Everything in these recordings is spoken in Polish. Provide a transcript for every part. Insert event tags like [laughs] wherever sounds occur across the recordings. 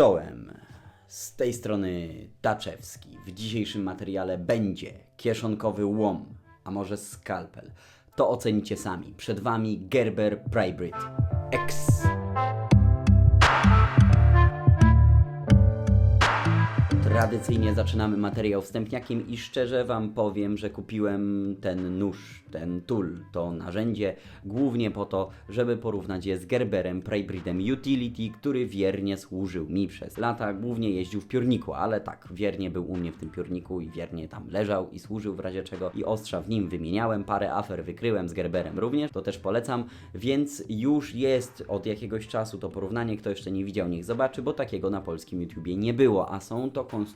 Czołem. Z tej strony Taczewski. W dzisiejszym materiale będzie kieszonkowy łom, a może skalpel. To ocenicie sami. Przed Wami Gerber Prybrid X. Tradycyjnie zaczynamy materiał wstępniakiem i szczerze Wam powiem, że kupiłem ten nóż, ten tool, to narzędzie głównie po to, żeby porównać je z Gerberem Praybridem Utility, który wiernie służył mi przez lata, głównie jeździł w piórniku, ale tak, wiernie był u mnie w tym piórniku i wiernie tam leżał i służył w razie czego i ostrza w nim wymieniałem, parę afer wykryłem z Gerberem również, to też polecam, więc już jest od jakiegoś czasu to porównanie, kto jeszcze nie widział, niech zobaczy, bo takiego na polskim YouTubie nie było, a są to konstrukcje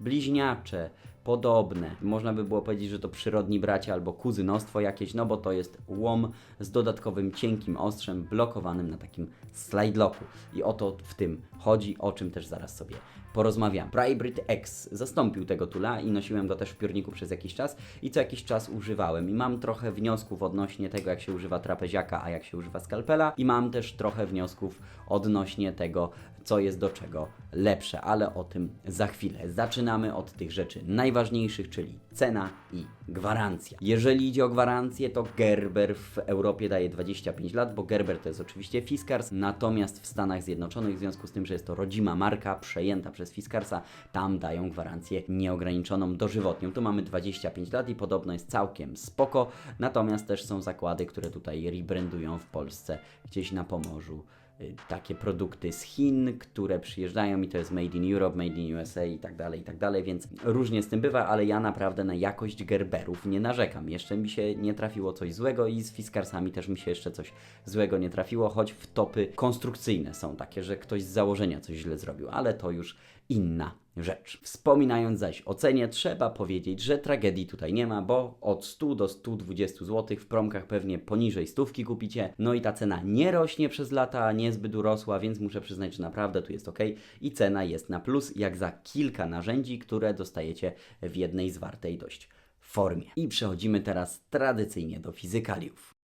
bliźniacze, podobne. Można by było powiedzieć, że to przyrodni bracia albo kuzynostwo jakieś, no bo to jest łom z dodatkowym cienkim ostrzem blokowanym na takim slide locku. I o to w tym chodzi, o czym też zaraz sobie porozmawiam. Prybrid X zastąpił tego tula i nosiłem go też w piórniku przez jakiś czas i co jakiś czas używałem. I mam trochę wniosków odnośnie tego, jak się używa trapeziaka, a jak się używa skalpela. I mam też trochę wniosków odnośnie tego, co jest do czego lepsze, ale o tym za chwilę. Zaczynamy od tych rzeczy najważniejszych, czyli cena i gwarancja. Jeżeli idzie o gwarancję, to Gerber w Europie daje 25 lat, bo Gerber to jest oczywiście Fiskars, natomiast w Stanach Zjednoczonych, w związku z tym, że jest to rodzima marka przejęta przez Fiskarsa, tam dają gwarancję nieograniczoną dożywotnią. Tu mamy 25 lat i podobno jest całkiem spoko, natomiast też są zakłady, które tutaj rebrandują w Polsce, gdzieś na Pomorzu takie produkty z Chin, które przyjeżdżają i to jest made in Europe, made in USA i tak dalej, i tak dalej, więc różnie z tym bywa, ale ja naprawdę na jakość Gerberów nie narzekam. Jeszcze mi się nie trafiło coś złego i z Fiskarsami też mi się jeszcze coś złego nie trafiło, choć w topy konstrukcyjne są takie, że ktoś z założenia coś źle zrobił, ale to już inna rzecz. Wspominając zaś o cenie, trzeba powiedzieć, że tragedii tutaj nie ma, bo od 100 do 120 zł w promkach pewnie poniżej stówki kupicie. No i ta cena nie rośnie przez lata, niezbyt urosła, więc muszę przyznać, że naprawdę tu jest ok i cena jest na plus, jak za kilka narzędzi, które dostajecie w jednej zwartej dość formie. I przechodzimy teraz tradycyjnie do fizykaliów.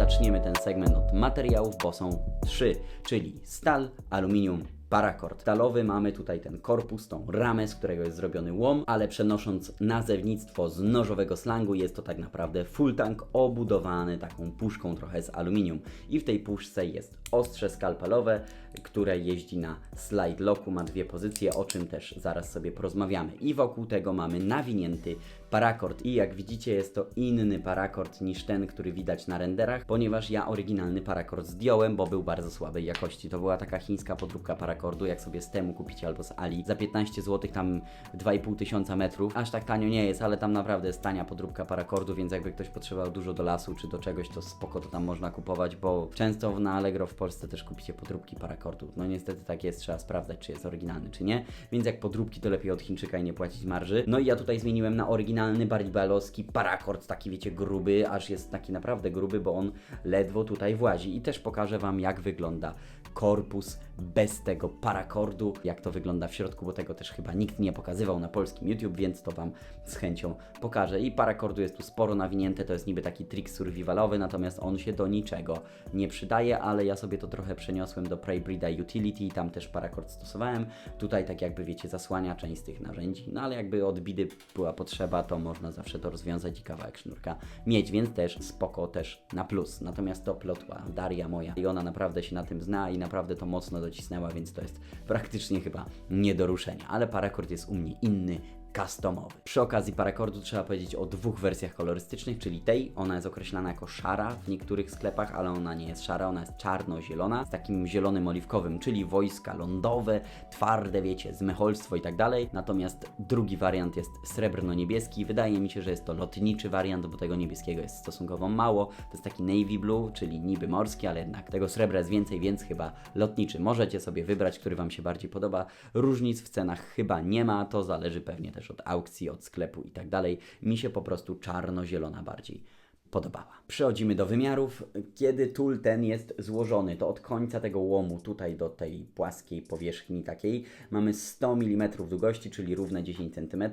Zaczniemy ten segment od materiałów, bo są trzy, czyli stal, aluminium, parakord. Stalowy mamy tutaj ten korpus, tą ramę, z którego jest zrobiony łom, ale przenosząc nazewnictwo z nożowego slangu, jest to tak naprawdę full tank obudowany taką puszką trochę z aluminium. I w tej puszce jest ostrze skalpelowe, które jeździ na slide locku, ma dwie pozycje, o czym też zaraz sobie porozmawiamy. I wokół tego mamy nawinięty parakord. I jak widzicie, jest to inny parakord niż ten, który widać na renderach, ponieważ ja oryginalny parakord zdjąłem, bo był bardzo słabej jakości. To była taka chińska podróbka parakordu, jak sobie z temu kupicie albo z Ali. Za 15 zł, tam 2,5 tysiąca metrów. Aż tak tanio nie jest, ale tam naprawdę jest tania podróbka parakordu, więc jakby ktoś potrzebował dużo do lasu czy do czegoś, to spoko to tam można kupować, bo często na Allegro w Polsce też kupicie podróbki parakordu. No niestety tak jest, trzeba sprawdzać, czy jest oryginalny, czy nie. Więc jak podróbki, to lepiej od Chińczyka i nie płacić marży. No i ja tutaj zmieniłem na oryginalny, bardziej balowski parakord, taki wiecie, gruby, aż jest taki naprawdę gruby, bo on ledwo tutaj włazi. I też pokażę Wam, jak wygląda korpus bez tego parakordu, jak to wygląda w środku, bo tego też chyba nikt nie pokazywał na polskim YouTube, więc to Wam z chęcią pokażę. I parakordu jest tu sporo nawinięte, to jest niby taki trik survivalowy, natomiast on się do niczego nie przydaje, ale ja sobie to trochę przeniosłem do Preybrida Utility tam też parakord stosowałem. Tutaj tak jakby wiecie, zasłania część z tych narzędzi, no ale jakby od bidy była potrzeba, to można zawsze to rozwiązać i kawałek sznurka mieć, więc też spoko też na plus. Natomiast to plotła Daria moja i ona naprawdę się na tym zna i naprawdę to mocno docisnęła, więc to jest praktycznie chyba nie do ruszenia. Ale parakord jest u mnie inny, customowy. Przy okazji parakordu trzeba powiedzieć o dwóch wersjach kolorystycznych, czyli tej, ona jest określana jako szara w niektórych sklepach, ale ona nie jest szara, ona jest czarno-zielona, z takim zielonym oliwkowym, czyli wojska lądowe, twarde, wiecie, zmecholstwo i tak dalej. Natomiast drugi wariant jest srebrno-niebieski. Wydaje mi się, że jest to lotniczy wariant, bo tego niebieskiego jest stosunkowo mało. To jest taki navy blue, czyli niby morski, ale jednak tego srebra jest więcej, więc chyba lotniczy. Możecie sobie wybrać, który Wam się bardziej podoba. Różnic w cenach chyba nie ma, to zależy pewnie też od aukcji, od sklepu i tak dalej. Mi się po prostu czarno-zielona bardziej podobała. Przechodzimy do wymiarów. Kiedy tul ten jest złożony, to od końca tego łomu tutaj do tej płaskiej powierzchni takiej mamy 100 mm długości, czyli równe 10 cm,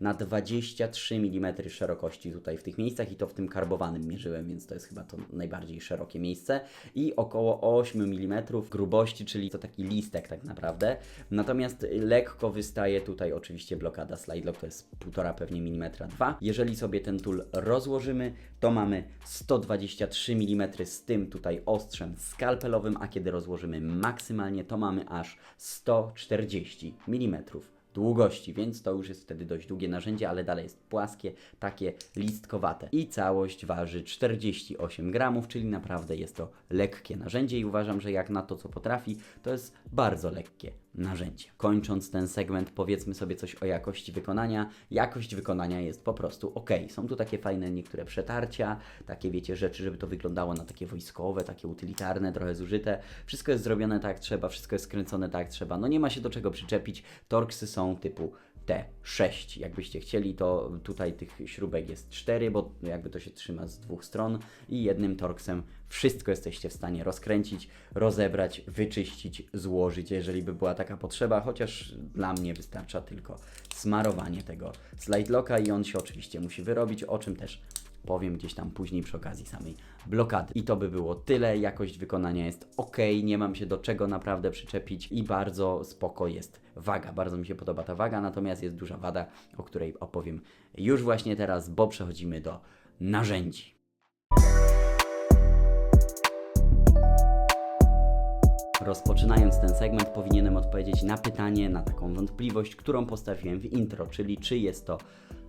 na 23 mm szerokości tutaj w tych miejscach i to w tym karbowanym mierzyłem, więc to jest chyba to najbardziej szerokie miejsce i około 8 mm grubości, czyli to taki listek tak naprawdę. Natomiast lekko wystaje tutaj oczywiście blokada slide lock, to jest 1,5 pewnie milimetra 2. Jeżeli sobie ten tul rozłożymy, to mamy 123 mm z tym tutaj ostrzem skalpelowym, a kiedy rozłożymy maksymalnie, to mamy aż 140 mm długości, więc to już jest wtedy dość długie narzędzie, ale dalej jest płaskie, takie listkowate. I całość waży 48 gramów, czyli naprawdę jest to lekkie narzędzie i uważam, że jak na to, co potrafi, to jest bardzo lekkie narzędzie. Kończąc ten segment, powiedzmy sobie coś o jakości wykonania. Jakość wykonania jest po prostu ok. Są tu takie fajne niektóre przetarcia, takie wiecie rzeczy, żeby to wyglądało na takie wojskowe, takie utylitarne, trochę zużyte. Wszystko jest zrobione tak trzeba, wszystko jest skręcone tak trzeba. No nie ma się do czego przyczepić. Torksy są typu T6. Jakbyście chcieli, to tutaj tych śrubek jest 4, bo jakby to się trzyma z dwóch stron i jednym torksem wszystko jesteście w stanie rozkręcić, rozebrać, wyczyścić, złożyć, jeżeli by była taka potrzeba, chociaż dla mnie wystarcza tylko smarowanie tego slide locka i on się oczywiście musi wyrobić, o czym też powiem gdzieś tam później przy okazji samej blokady. I to by było tyle. Jakość wykonania jest ok, nie mam się do czego naprawdę przyczepić i bardzo spoko jest waga. Bardzo mi się podoba ta waga, natomiast jest duża wada, o której opowiem już właśnie teraz, bo przechodzimy do narzędzi. Rozpoczynając ten segment, powinienem odpowiedzieć na pytanie, na taką wątpliwość, którą postawiłem w intro, czyli czy jest to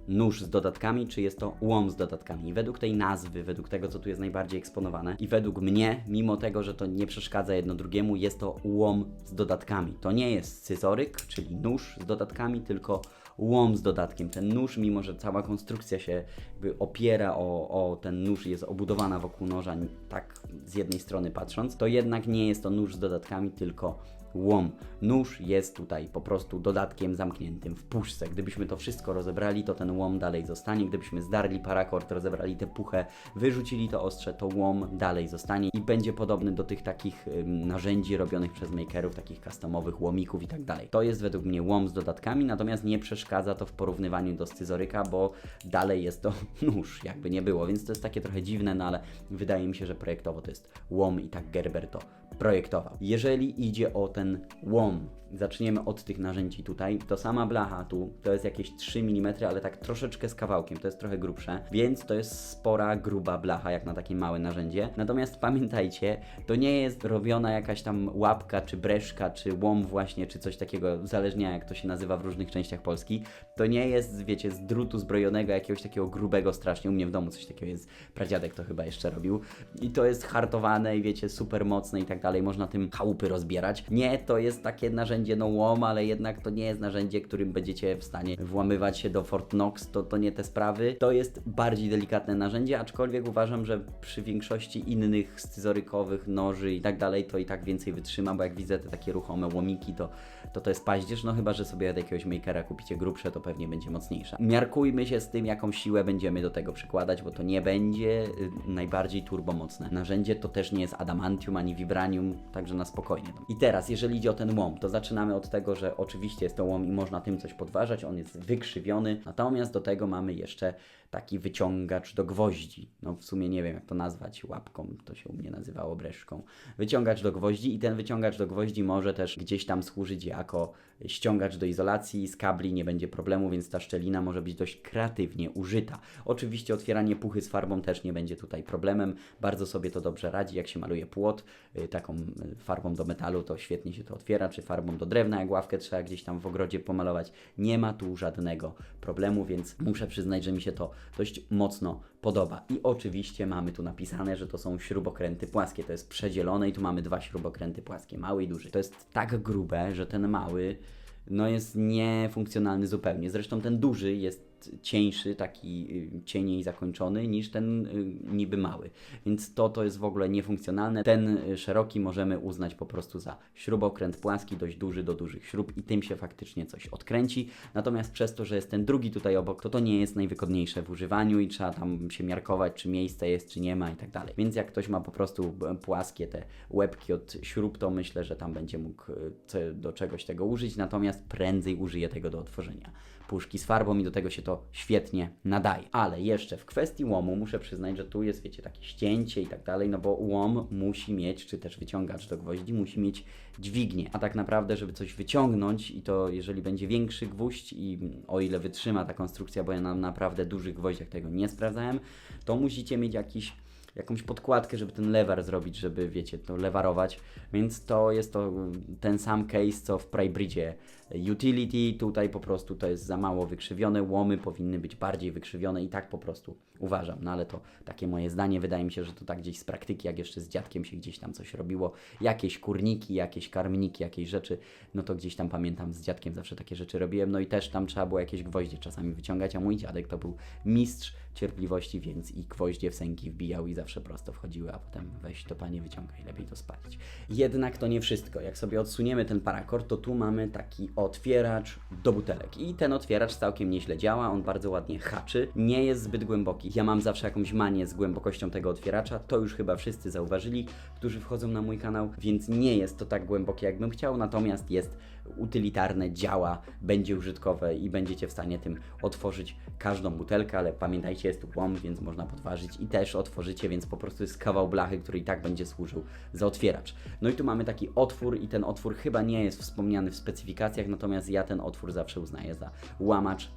nóż z dodatkami, czy jest to łom z dodatkami. I według tej nazwy, według tego, co tu jest najbardziej eksponowane, i według mnie, mimo tego, że to nie przeszkadza jedno drugiemu, jest to łom z dodatkami. To nie jest scyzoryk, czyli nóż z dodatkami, tylko łom z dodatkiem. Ten nóż, mimo że cała konstrukcja się opiera o, o ten nóż jest obudowana wokół noża, tak z jednej strony patrząc, to jednak nie jest to nóż z dodatkami, tylko łom. Nóż jest tutaj po prostu dodatkiem zamkniętym w puszce. Gdybyśmy to wszystko rozebrali, to ten łom dalej zostanie. Gdybyśmy zdarli parakord, rozebrali tę puchę, wyrzucili to ostrze, to łom dalej zostanie i będzie podobny do tych takich ym, narzędzi robionych przez makerów, takich customowych łomików i tak dalej. To jest według mnie łom z dodatkami, natomiast nie przeszkadza to w porównywaniu do scyzoryka, bo dalej jest to [laughs] nóż, jakby nie było, więc to jest takie trochę dziwne, no ale wydaje mi się, że projektowo to jest łom i tak Gerber to projektował. Jeżeli idzie o ten łom, zaczniemy od tych narzędzi tutaj, to sama blacha tu to jest jakieś 3 mm, ale tak troszeczkę z kawałkiem, to jest trochę grubsze, więc to jest spora, gruba blacha, jak na takie małe narzędzie. Natomiast pamiętajcie, to nie jest robiona jakaś tam łapka, czy breszka, czy łom właśnie, czy coś takiego, zależnie jak to się nazywa w różnych częściach Polski. To nie jest, wiecie, z drutu zbrojonego, jakiegoś takiego grubego strasznie. U mnie w domu coś takiego jest, pradziadek to chyba jeszcze robił. I to jest hartowane i wiecie, super mocne i tak dalej, można tym chałupy rozbierać. Nie, to jest takie narzędzie, no łom, ale jednak to nie jest narzędzie, którym będziecie w stanie włamywać się do Fort Knox, to, to nie te sprawy. To jest bardziej delikatne narzędzie, aczkolwiek uważam, że przy większości innych scyzorykowych noży i tak dalej, to i tak więcej wytrzyma, bo jak widzę te takie ruchome łomiki, to to, to jest paździerz, no chyba, że sobie od jakiegoś makera kupicie grubsze, to pewnie będzie mocniejsza. Miarkujmy się z tym, jaką siłę będziemy do tego przykładać, bo to nie będzie y, najbardziej turbomocne narzędzie, to też nie jest adamantium ani vibranium, także na spokojnie. I teraz, jeżeli idzie o ten łom, to zaczynamy od tego, że oczywiście jest to łom i można tym coś podważać, on jest wykrzywiony, natomiast do tego mamy jeszcze taki wyciągacz do gwoździ. No w sumie nie wiem jak to nazwać, łapką to się u mnie nazywało breszką. Wyciągacz do gwoździ i ten wyciągacz do gwoździ może też gdzieś tam służyć jako ściągacz do izolacji, z kabli nie będzie problemu, więc ta szczelina może być dość kreatywnie użyta. Oczywiście otwieranie puchy z farbą też nie będzie tutaj problemem, bardzo sobie to dobrze radzi, jak się maluje płot, y, taką y, farbą do metalu to świetnie się to otwiera, czy farbą do drewna, jak ławkę trzeba gdzieś tam w ogrodzie pomalować. Nie ma tu żadnego problemu, więc muszę przyznać, że mi się to dość mocno podoba. I oczywiście mamy tu napisane, że to są śrubokręty płaskie. To jest przedzielone i tu mamy dwa śrubokręty płaskie, mały i duży. To jest tak grube, że ten mały no jest niefunkcjonalny zupełnie. Zresztą ten duży jest cieńszy, taki y, cieniej zakończony niż ten y, niby mały. Więc to to jest w ogóle niefunkcjonalne. Ten y, szeroki możemy uznać po prostu za śrubokręt płaski, dość duży do dużych śrub i tym się faktycznie coś odkręci. Natomiast przez to, że jest ten drugi tutaj obok, to to nie jest najwygodniejsze w używaniu i trzeba tam się miarkować, czy miejsce jest, czy nie ma i tak dalej. Więc jak ktoś ma po prostu płaskie te łebki od śrub, to myślę, że tam będzie mógł do czegoś tego użyć, natomiast prędzej użyje tego do otworzenia puszki z farbą i do tego się to świetnie nadaje. Ale jeszcze w kwestii łomu muszę przyznać, że tu jest, wiecie, takie ścięcie i tak dalej, no bo łom musi mieć, czy też wyciągacz do gwoździ musi mieć dźwignię. A tak naprawdę, żeby coś wyciągnąć i to jeżeli będzie większy gwóźdź i o ile wytrzyma ta konstrukcja, bo ja na naprawdę dużych gwoździach tego nie sprawdzałem, to musicie mieć jakiś jakąś podkładkę, żeby ten lewar zrobić, żeby, wiecie, to lewarować. Więc to jest to ten sam case, co w Prybridge Utility. Tutaj po prostu to jest za mało wykrzywione. Łomy powinny być bardziej wykrzywione i tak po prostu uważam. No ale to takie moje zdanie. Wydaje mi się, że to tak gdzieś z praktyki, jak jeszcze z dziadkiem się gdzieś tam coś robiło. Jakieś kurniki, jakieś karmniki, jakieś rzeczy. No to gdzieś tam pamiętam z dziadkiem zawsze takie rzeczy robiłem. No i też tam trzeba było jakieś gwoździe czasami wyciągać, a mój dziadek to był mistrz cierpliwości, więc i gwoździe w sęki wbijał i zawsze prosto wchodziły, a potem weź to panie wyciągaj, lepiej to spalić. Jednak to nie wszystko. Jak sobie odsuniemy ten parakord, to tu mamy taki otwieracz do butelek. I ten otwieracz całkiem nieźle działa, on bardzo ładnie haczy, nie jest zbyt głęboki. Ja mam zawsze jakąś manię z głębokością tego otwieracza, to już chyba wszyscy zauważyli, którzy wchodzą na mój kanał, więc nie jest to tak głębokie, jakbym chciał, natomiast jest utylitarne, działa, będzie użytkowe i będziecie w stanie tym otworzyć każdą butelkę, ale pamiętajcie, jest tu łom, więc można podważyć i też otworzycie, więc po prostu jest kawał blachy, który i tak będzie służył za otwieracz. No i tu mamy taki otwór i ten otwór chyba nie jest wspomniany w specyfikacjach, natomiast ja ten otwór zawsze uznaję za łamacz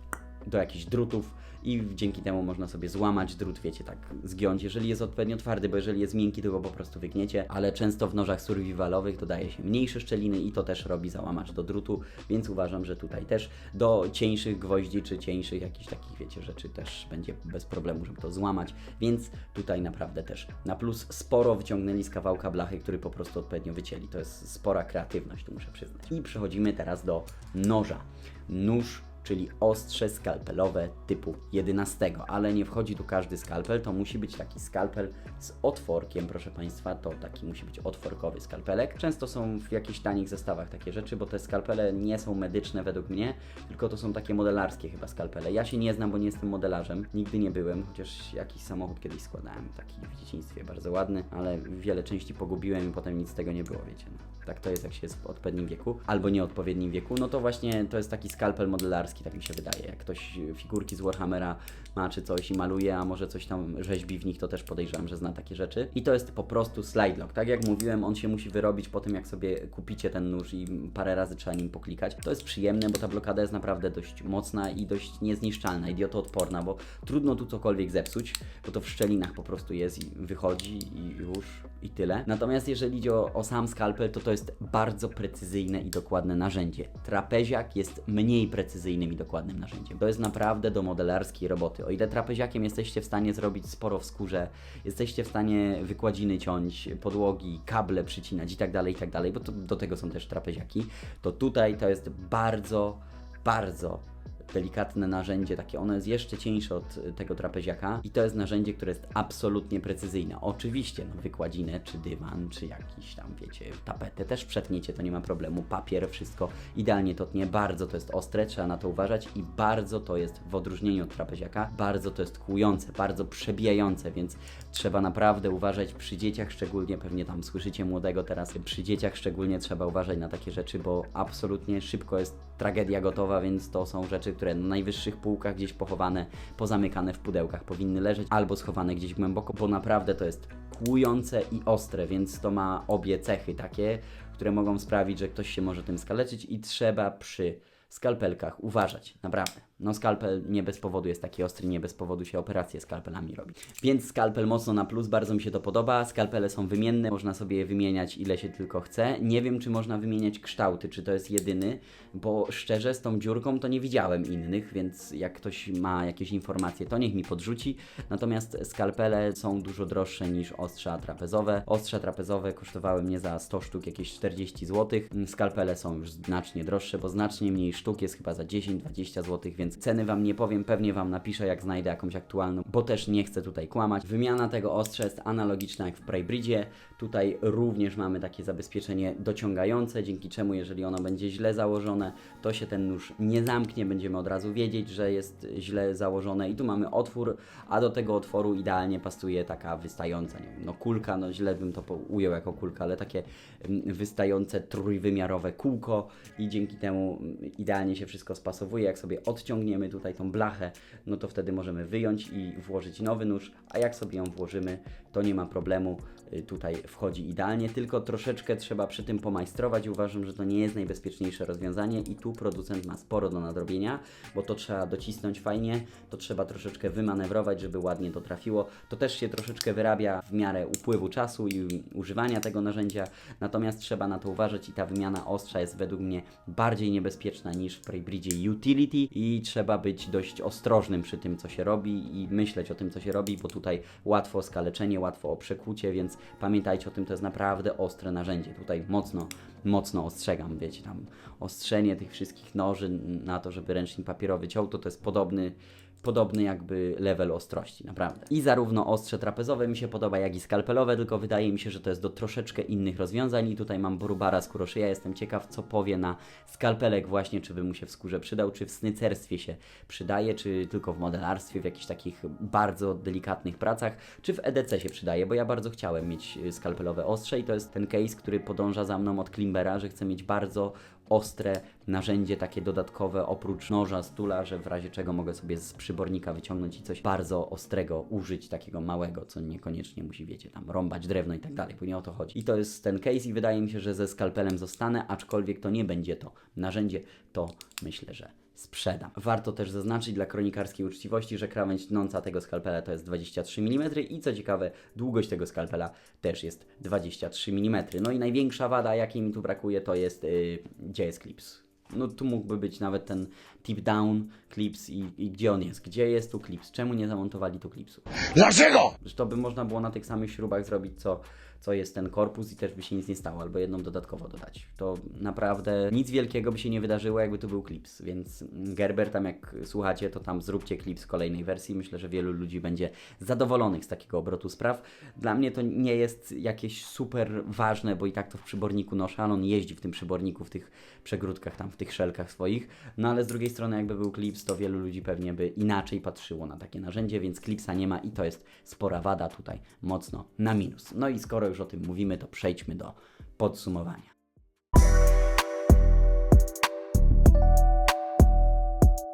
do jakichś drutów i dzięki temu można sobie złamać drut, wiecie, tak zgiąć, jeżeli jest odpowiednio twardy, bo jeżeli jest miękki, to go po prostu wygniecie, ale często w nożach survivalowych dodaje się mniejsze szczeliny i to też robi załamacz do drutu, więc uważam, że tutaj też do cieńszych gwoździ czy cieńszych jakichś takich, wiecie, rzeczy też będzie bez problemu, żeby to złamać, więc tutaj naprawdę też na plus sporo wyciągnęli z kawałka blachy, który po prostu odpowiednio wycięli. To jest spora kreatywność, tu muszę przyznać. I przechodzimy teraz do noża. Nóż czyli ostrze skalpelowe typu 11, ale nie wchodzi tu każdy skalpel, to musi być taki skalpel z otworkiem, proszę Państwa, to taki musi być otworkowy skalpelek. Często są w jakichś tanich zestawach takie rzeczy, bo te skalpele nie są medyczne według mnie, tylko to są takie modelarskie chyba skalpele. Ja się nie znam, bo nie jestem modelarzem, nigdy nie byłem, chociaż jakiś samochód kiedyś składałem, taki w dzieciństwie bardzo ładny, ale wiele części pogubiłem i potem nic z tego nie było, wiecie. No. Tak to jest, jak się jest w odpowiednim wieku, albo nieodpowiednim wieku, no to właśnie to jest taki skalpel modelarski, tak mi się wydaje. Jak ktoś figurki z Warhammera ma czy coś i maluje, a może coś tam rzeźbi w nich, to też podejrzewam, że zna takie rzeczy. I to jest po prostu slide lock. Tak jak mówiłem, on się musi wyrobić po tym, jak sobie kupicie ten nóż i parę razy trzeba nim poklikać. To jest przyjemne, bo ta blokada jest naprawdę dość mocna i dość niezniszczalna, idiotoodporna, bo trudno tu cokolwiek zepsuć, bo to w szczelinach po prostu jest i wychodzi i już i tyle. Natomiast jeżeli idzie o, o sam skalpel, to to jest bardzo precyzyjne i dokładne narzędzie. Trapeziak jest mniej precyzyjnym i dokładnym narzędziem. To jest naprawdę do modelarskiej roboty. O ile trapeziakiem jesteście w stanie zrobić sporo w skórze, jesteście w stanie wykładziny ciąć, podłogi, kable przycinać i tak dalej, i tak dalej, bo to, do tego są też trapeziaki, to tutaj to jest bardzo, bardzo delikatne narzędzie, takie ono jest jeszcze cieńsze od y, tego trapeziaka i to jest narzędzie, które jest absolutnie precyzyjne. Oczywiście, no, wykładzinę, czy dywan, czy jakiś tam, wiecie, tapetę też przetniecie, to nie ma problemu. Papier, wszystko idealnie to tnie, bardzo to jest ostre, trzeba na to uważać i bardzo to jest, w odróżnieniu od trapeziaka, bardzo to jest kłujące, bardzo przebijające, więc trzeba naprawdę uważać przy dzieciach, szczególnie pewnie tam słyszycie młodego teraz, przy dzieciach szczególnie trzeba uważać na takie rzeczy, bo absolutnie szybko jest tragedia gotowa, więc to są rzeczy, które na najwyższych półkach gdzieś pochowane, pozamykane w pudełkach powinny leżeć albo schowane gdzieś głęboko, bo naprawdę to jest kłujące i ostre, więc to ma obie cechy takie, które mogą sprawić, że ktoś się może tym skaleczyć i trzeba przy skalpelkach uważać, naprawdę. No skalpel nie bez powodu jest taki ostry, nie bez powodu się operacje skalpelami robi. Więc skalpel mocno na plus, bardzo mi się to podoba. Skalpele są wymienne, można sobie je wymieniać ile się tylko chce. Nie wiem, czy można wymieniać kształty, czy to jest jedyny, bo szczerze z tą dziurką to nie widziałem innych, więc jak ktoś ma jakieś informacje, to niech mi podrzuci. Natomiast skalpele są dużo droższe niż ostrza trapezowe. Ostrza trapezowe kosztowały mnie za 100 sztuk jakieś 40 zł. Skalpele są już znacznie droższe, bo znacznie mniej sztuk jest chyba za 10-20 zł, więc więc ceny Wam nie powiem, pewnie Wam napiszę, jak znajdę jakąś aktualną, bo też nie chcę tutaj kłamać. Wymiana tego ostrza jest analogiczna jak w Braybridge. Tutaj również mamy takie zabezpieczenie dociągające, dzięki czemu jeżeli ono będzie źle założone, to się ten nóż nie zamknie, będziemy od razu wiedzieć, że jest źle założone i tu mamy otwór, a do tego otworu idealnie pasuje taka wystająca, nie wiem, no kulka, no źle bym to ujął jako kulka, ale takie mm, wystające trójwymiarowe kółko i dzięki temu mm, idealnie się wszystko spasowuje. Jak sobie odciągniemy tutaj tą blachę, no to wtedy możemy wyjąć i włożyć nowy nóż, a jak sobie ją włożymy, to nie ma problemu. Y, Tutaj wchodzi idealnie, tylko troszeczkę trzeba przy tym pomajstrować uważam, że to nie jest najbezpieczniejsze rozwiązanie i tu producent ma sporo do nadrobienia, bo to trzeba docisnąć fajnie, to trzeba troszeczkę wymanewrować, żeby ładnie to trafiło. To też się troszeczkę wyrabia w miarę upływu czasu i używania tego narzędzia, natomiast trzeba na to uważać i ta wymiana ostrza jest według mnie bardziej niebezpieczna niż w Braybridge Utility i trzeba być dość ostrożnym przy tym, co się robi i myśleć o tym, co się robi, bo tutaj łatwo o skaleczenie, łatwo o przekłucie, więc pamiętajcie o tym, to jest naprawdę ostre narzędzie. Tutaj mocno, mocno ostrzegam, wiecie, tam ostrzenie tych wszystkich noży na to, żeby ręcznik papierowy ciął, to to jest podobny podobny jakby level ostrości, naprawdę. I zarówno ostrze trapezowe mi się podoba, jak i skalpelowe, tylko wydaje mi się, że to jest do troszeczkę innych rozwiązań i tutaj mam Borubara z Kuroszyja, jestem ciekaw, co powie na skalpelek właśnie, czy by mu się w skórze przydał, czy w snycerstwie się przydaje, czy tylko w modelarstwie, w jakichś takich bardzo delikatnych pracach, czy w EDC się przydaje, bo ja bardzo chciałem mieć skalpelowe ostrze i to jest ten case, który podąża za mną od Klimbera, że chcę mieć bardzo ostre narzędzie takie dodatkowe oprócz noża, stula, że w razie czego mogę sobie z przybornika wyciągnąć i coś bardzo ostrego użyć, takiego małego, co niekoniecznie musi, wiecie, tam rąbać drewno i tak dalej, bo nie o to chodzi. I to jest ten case i wydaje mi się, że ze skalpelem zostanę, aczkolwiek to nie będzie to narzędzie, to myślę, że sprzedam. Warto też zaznaczyć dla kronikarskiej uczciwości, że krawędź tnąca tego skalpela to jest 23 mm i co ciekawe, długość tego skalpela też jest 23 mm. No i największa wada, jakiej mi tu brakuje, to jest yy, gdzie jest klips. No tu mógłby być nawet ten tip down clips i, i gdzie on jest? Gdzie jest tu clips? Czemu nie zamontowali tu clipsu? Dlaczego? Że to by można było na tych samych śrubach zrobić, co, co jest ten korpus i też by się nic nie stało, albo jedną dodatkowo dodać. To naprawdę nic wielkiego by się nie wydarzyło, jakby tu był klips, więc Gerber tam jak słuchacie, to tam zróbcie klips kolejnej wersji. Myślę, że wielu ludzi będzie zadowolonych z takiego obrotu spraw. Dla mnie to nie jest jakieś super ważne, bo i tak to w przyborniku noszę, ale on jeździ w tym przyborniku, w tych przegródkach tam, w tych szelkach swoich. No ale z drugiej strony jakby był klips, to wielu ludzi pewnie by inaczej patrzyło na takie narzędzie, więc klipsa nie ma i to jest spora wada tutaj, mocno na minus. No i skoro już o tym mówimy, to przejdźmy do podsumowania.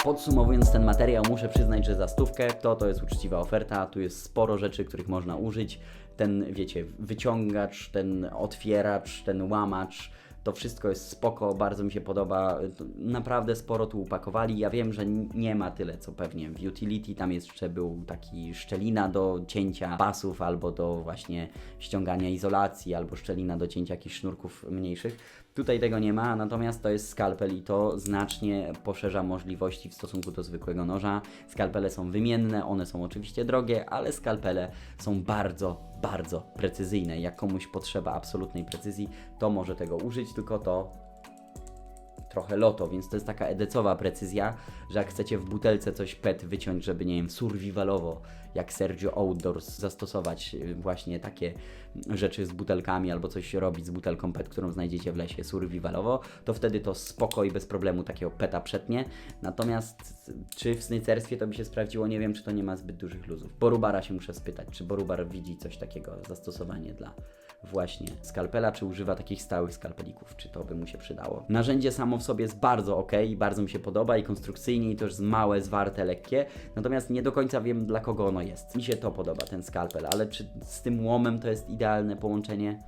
Podsumowując ten materiał, muszę przyznać, że za stówkę to to jest uczciwa oferta. Tu jest sporo rzeczy, których można użyć. Ten, wiecie, wyciągacz, ten otwieracz, ten łamacz. To wszystko jest spoko, bardzo mi się podoba. Naprawdę sporo tu upakowali. Ja wiem, że nie ma tyle, co pewnie w utility. Tam jeszcze był taki szczelina do cięcia pasów, albo do właśnie ściągania izolacji, albo szczelina do cięcia jakichś sznurków mniejszych. Tutaj tego nie ma, natomiast to jest skalpel i to znacznie poszerza możliwości w stosunku do zwykłego noża. Skalpele są wymienne, one są oczywiście drogie, ale skalpele są bardzo, bardzo precyzyjne. Jak komuś potrzeba absolutnej precyzji, to może tego użyć, tylko to trochę loto, więc to jest taka edecowa precyzja, że jak chcecie w butelce coś PET wyciąć, żeby nie wiem, survivalowo, jak Sergio Outdoors zastosować y, właśnie takie rzeczy z butelkami albo coś robić z butelką PET, którą znajdziecie w lesie survivalowo, to wtedy to spoko i bez problemu takiego PETA przetnie. Natomiast czy w snycerstwie to by się sprawdziło, nie wiem, czy to nie ma zbyt dużych luzów. Borubara się muszę spytać, czy Borubar widzi coś takiego, zastosowanie dla właśnie skalpela, czy używa takich stałych skalpelików, czy to by mu się przydało. Narzędzie samo w sobie jest bardzo ok, bardzo mi się podoba i konstrukcyjnie, i to jest małe, zwarte, lekkie, natomiast nie do końca wiem dla kogo ono jest. Mi się to podoba, ten skalpel, ale czy z tym łomem to jest idealne połączenie?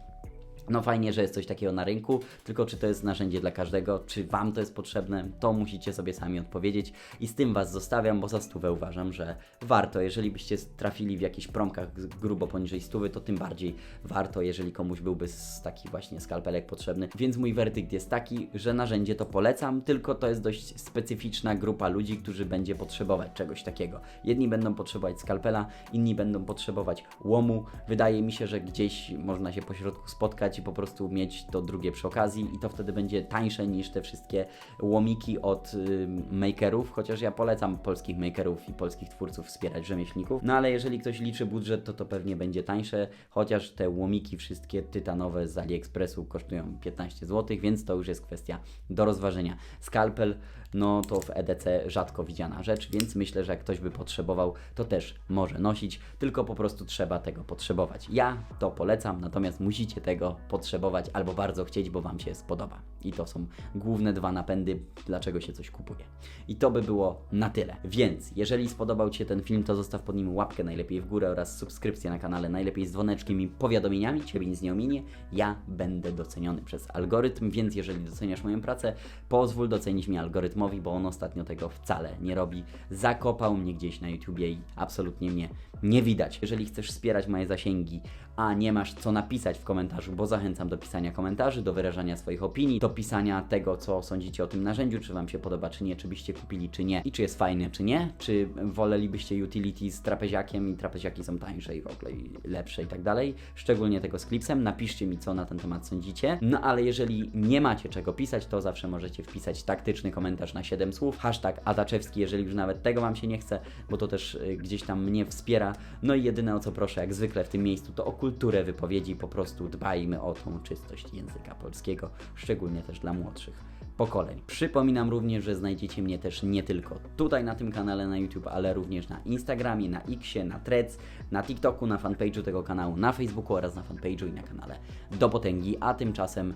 No fajnie, że jest coś takiego na rynku, tylko czy to jest narzędzie dla każdego, czy Wam to jest potrzebne, to musicie sobie sami odpowiedzieć i z tym Was zostawiam, bo za stówę uważam, że warto. Jeżeli byście trafili w jakichś promkach grubo poniżej stówy, to tym bardziej warto, jeżeli komuś byłby taki właśnie skalpelek potrzebny. Więc mój werdykt jest taki, że narzędzie to polecam, tylko to jest dość specyficzna grupa ludzi, którzy będzie potrzebować czegoś takiego. Jedni będą potrzebować skalpela, inni będą potrzebować łomu. Wydaje mi się, że gdzieś można się pośrodku spotkać i po prostu mieć to drugie przy okazji i to wtedy będzie tańsze niż te wszystkie łomiki od y, makerów, chociaż ja polecam polskich makerów i polskich twórców wspierać rzemieślników. No ale jeżeli ktoś liczy budżet, to to pewnie będzie tańsze, chociaż te łomiki wszystkie tytanowe z AliExpressu kosztują 15 zł, więc to już jest kwestia do rozważenia. Skalpel, no to w EDC rzadko widziana rzecz, więc myślę, że jak ktoś by potrzebował, to też może nosić, tylko po prostu trzeba tego potrzebować. Ja to polecam, natomiast musicie tego potrzebować albo bardzo chcieć, bo Wam się spodoba. I to są główne dwa napędy, dlaczego się coś kupuje. I to by było na tyle. Więc jeżeli spodobał Ci się ten film, to zostaw pod nim łapkę najlepiej w górę oraz subskrypcję na kanale, najlepiej z dzwoneczkiem i powiadomieniami. Ciebie nic nie ominie. Ja będę doceniony przez algorytm, więc jeżeli doceniasz moją pracę, pozwól docenić mnie bo on ostatnio tego wcale nie robi. Zakopał mnie gdzieś na YouTubie i absolutnie mnie nie widać. Jeżeli chcesz wspierać moje zasięgi, a nie masz co napisać w komentarzu, bo zachęcam do pisania komentarzy, do wyrażania swoich opinii, do pisania tego, co sądzicie o tym narzędziu, czy Wam się podoba, czy nie, czy byście kupili, czy nie, i czy jest fajne, czy nie, czy wolelibyście utility z trapeziakiem i trapeziaki są tańsze i w ogóle lepsze i tak dalej, szczególnie tego z Clipsem. Napiszcie mi, co na ten temat sądzicie. No ale jeżeli nie macie czego pisać, to zawsze możecie wpisać taktyczny komentarz na 7 słów, hashtag Adaczewski, jeżeli już nawet tego Wam się nie chce, bo to też y, gdzieś tam mnie wspiera. No i jedyne o co proszę, jak zwykle w tym miejscu, to o kulturę wypowiedzi, po prostu dbajmy o tą czystość języka polskiego, szczególnie też dla młodszych pokoleń. Przypominam również, że znajdziecie mnie też nie tylko tutaj na tym kanale na YouTube, ale również na Instagramie, na Xie, na Threads, na TikToku, na fanpage'u tego kanału, na Facebooku oraz na fanpage'u i na kanale Do Potęgi, a tymczasem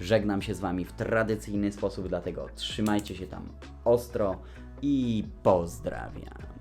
żegnam się z Wami w tradycyjny sposób, dlatego trzymajcie się tam ostro i pozdrawiam.